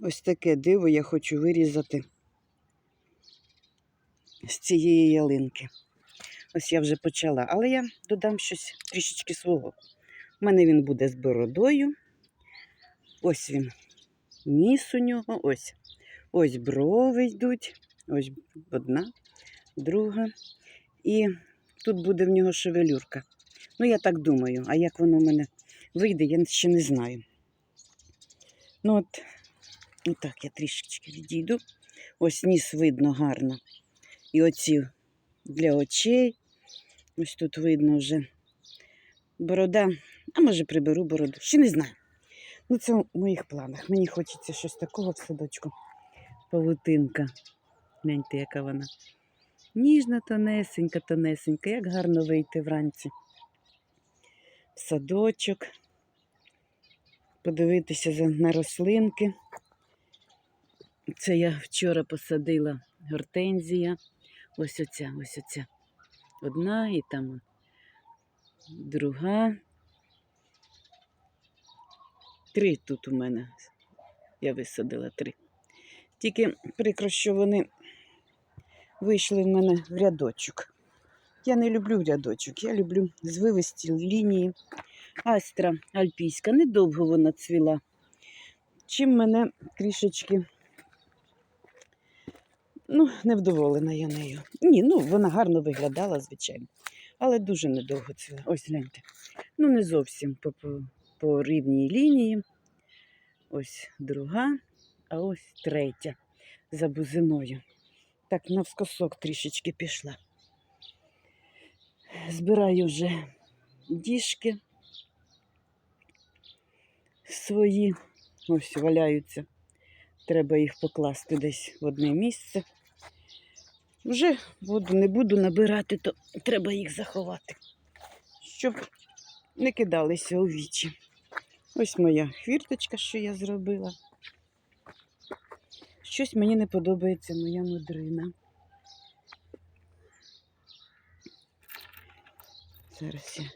Ось таке диво я хочу вирізати з цієї ялинки. Ось я вже почала, але я додам щось трішечки свого. У мене він буде з бородою. Ось він. Ніс у нього, ось. Ось брови йдуть. Ось одна, друга. І тут буде в нього шевелюрка. Ну, я так думаю, а як воно в мене вийде, я ще не знаю. Ну от, отак я трішечки відійду. Ось ніс видно гарно. І оці для очей. Ось тут видно вже борода. А може приберу бороду. Ще не знаю. Ну, це в моїх планах. Мені хочеться щось такого в садочку. Павутинка. Гляньте, яка вона. Ніжна, тонесенька, тонесенька. Як гарно вийти вранці. В садочок. Подивитися на рослинки. Це я вчора посадила гортензія. Ось оця, ось оця. Одна і там друга. Три тут у мене. Я висадила три. Тільки прикро, що вони вийшли в мене в рядочок. Я не люблю рядочок, я люблю звивисті лінії. Астра альпійська, недовго вона цвіла. Чим мене трішечки ну, невдоволена я нею. Ні, ну вона гарно виглядала, звичайно. Але дуже недовго цвіла. Ось гляньте. Ну, не зовсім по, по, по рівній лінії. Ось друга, а ось третя за бузиною. Так, навскосок трішечки пішла. Збираю вже діжки свої. Ось валяються. Треба їх покласти десь в одне місце. Вже воду не буду набирати, то треба їх заховати, щоб не кидалися у вічі. Ось моя хвірточка, що я зробила. Щось мені не подобається моя мудрина. Зараз я.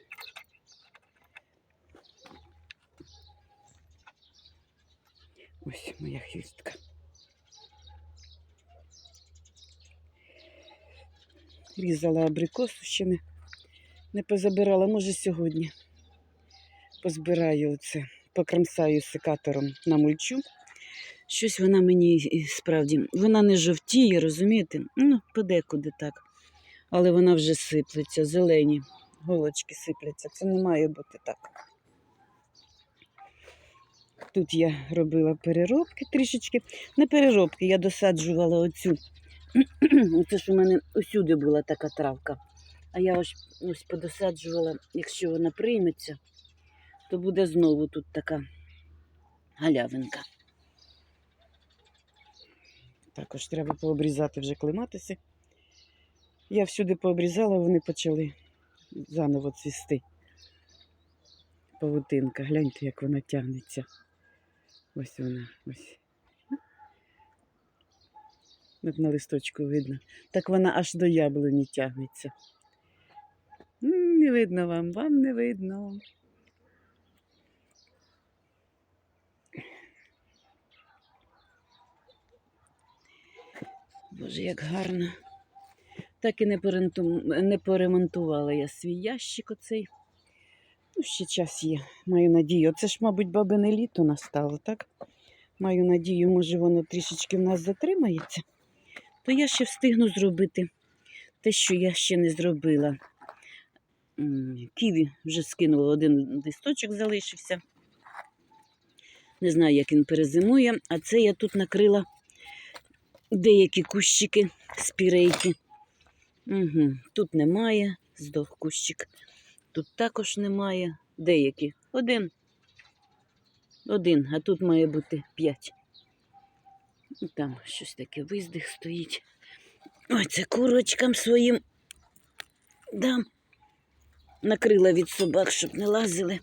Ось моя хвістка. Різала абрикосу, ще не, позабирала, може сьогодні. Позбираю оце, покромсаю секатором на мульчу. Щось вона мені справді, вона не жовтіє, розумієте? Ну, подекуди так. Але вона вже сиплеться, зелені голочки сипляться. Це не має бути так. Тут я робила переробки трішечки. Не переробки, я досаджувала оцю. Це ж у мене усюди була така травка. А я ось, ось подосаджувала, якщо вона прийметься, то буде знову тут така галявинка. Також треба пообрізати вже клематиси. Я всюди пообрізала, вони почали заново цвісти. Павутинка, гляньте, як вона тягнеться. Ось вона, ось. От на листочку видно. Так вона аж до яблуні тягнеться. Не видно вам, вам не видно. Боже, як гарно. Так і не поремонтувала я свій ящик оцей. Ну, ще час є, маю надію. Це ж, мабуть, бабине літо настало, так? Маю надію, може, воно трішечки в нас затримається. То я ще встигну зробити те, що я ще не зробила. Ківі вже скинула, один листочок залишився. Не знаю, як він перезимує, а це я тут накрила деякі кущики спірейки. Угу. Тут немає, здох кущик. Тут також немає. Деякі. Один. Один, а тут має бути п'ять. Там щось таке виздих стоїть. Ой, це курочкам своїм дам. Накрила від собак, щоб не лазили.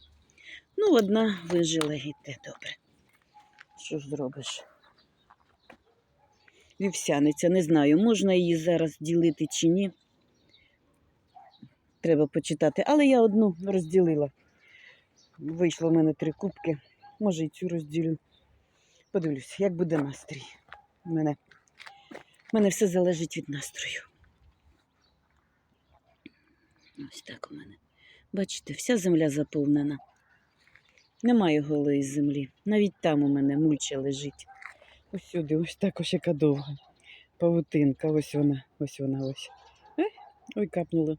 Ну, одна вижила і те добре. Що ж зробиш? Вівсяниця, не знаю, можна її зараз ділити чи ні. Треба почитати. Але я одну розділила. Вийшло в мене три кубки. Може, і цю розділю. Подивлюся, як буде настрій. У мене, у мене все залежить від настрою. Ось так у мене. Бачите, вся земля заповнена. Немає голої землі. Навіть там у мене мульча лежить. Ось ось так ось яка довга. Павутинка, ось вона, ось вона, ось. Е, Ой, капнуло.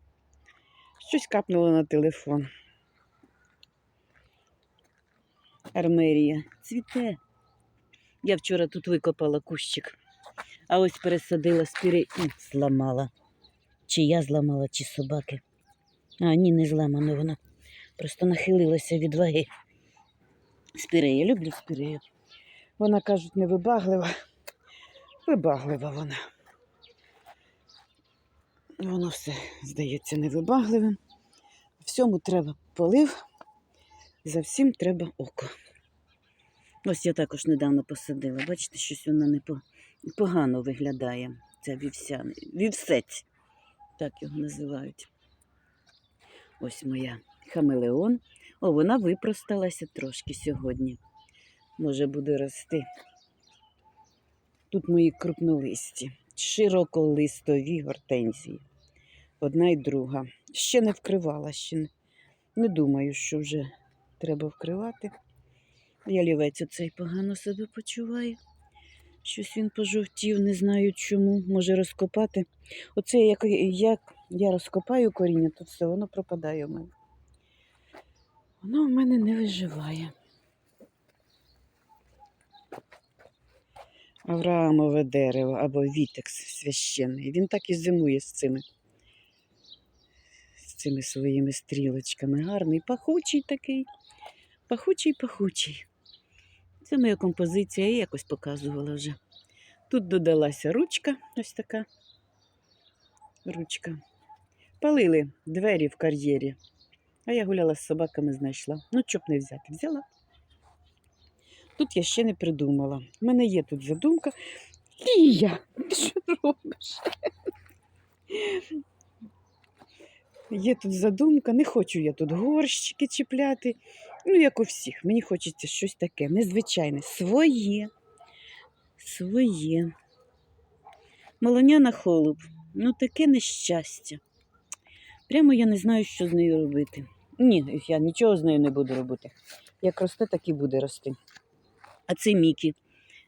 Щось капнуло на телефон. Армерія. Цвіте. Я вчора тут викопала кущик, а ось пересадила спіри і зламала. Чи я зламала, чи собаки. А, ні, не зламана вона. Просто нахилилася від ваги. Спірея, люблю спірею. Вона, кажуть, невибаглива. Вибаглива вона. Воно все здається невибагливим. Всьому треба полив, за всім треба око. Ось я також недавно посадила. Бачите, щось вона не по- погано виглядає. Ця вівсяна. Вівсець, так його називають. Ось моя хамелеон. О, вона випросталася трошки сьогодні. Може буде рости. Тут мої крупнолисті, широколистові гортензії. Одна і друга. Ще не вкривала, ще не, не думаю, що вже треба вкривати. Ялівець оцей погано себе почуває. Щось він пожовтів, не знаю чому. Може розкопати. Оце як, як я розкопаю коріння, то все воно пропадає в мене. Воно в мене не виживає. Авраамове дерево або вітекс священний. Він так і зимує з цими, цими своїми стрілочками. Гарний, пахучий такий. Пахучий, пахучий. Це моя композиція, я якось показувала вже. Тут додалася ручка, ось така ручка. Палили двері в кар'єрі. А я гуляла з собаками, знайшла. Ну, щоб не взяти, взяла. Тут я ще не придумала. У мене є тут задумка. Лія, ти що робиш? Є тут задумка, не хочу я тут горщики чіпляти. Ну, як у всіх, мені хочеться щось таке незвичайне, своє. Своє. Малоняна холуб. Ну, таке нещастя. Прямо я не знаю, що з нею робити. Ні, я нічого з нею не буду робити. Як росте, так і буде рости. А це Мікі,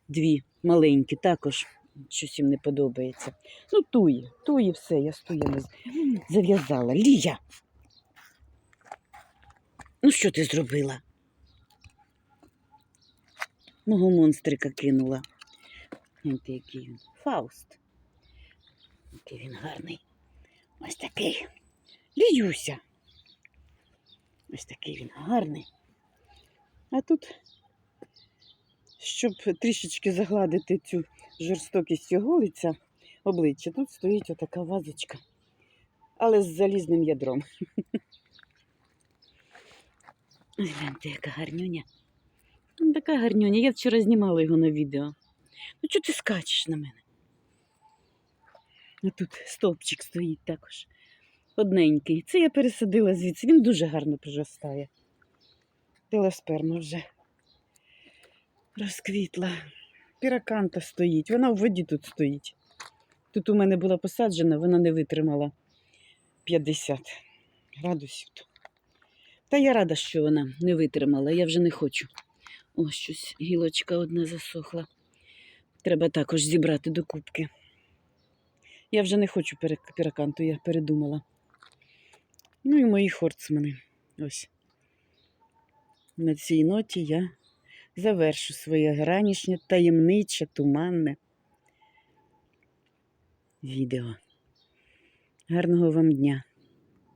дві маленькі, також щось їм не подобається. Ну, туї, туї все, я з туями зав'язала. Лія. Ну, що ти зробила? Мого монстрика кинула. Гляньте, який він. Фауст. Який він гарний. Ось такий. Ліюся. Ось такий він гарний. А тут, щоб трішечки загладити цю жорстокість його лиця, обличчя, тут стоїть отака вазочка. Але з залізним ядром. Гляньте, яка гарнюня. Ну, Така гарнюня. Я вчора знімала його на відео. Ну, чого ти скачеш на мене? А тут стовпчик стоїть також. Одненький. Це я пересадила звідси. Він дуже гарно приростає. Телесперма вже розквітла. Піраканта стоїть. Вона в воді тут стоїть. Тут у мене була посаджена, вона не витримала 50 градусів. Та я рада, що вона не витримала, я вже не хочу. Ось щось гілочка одна засохла. Треба також зібрати до кубки. Я вже не хочу піраканту, я передумала. Ну і мої хорцмани. Ось. На цій ноті я завершу своє гранішнє, таємниче, туманне відео. Гарного вам дня!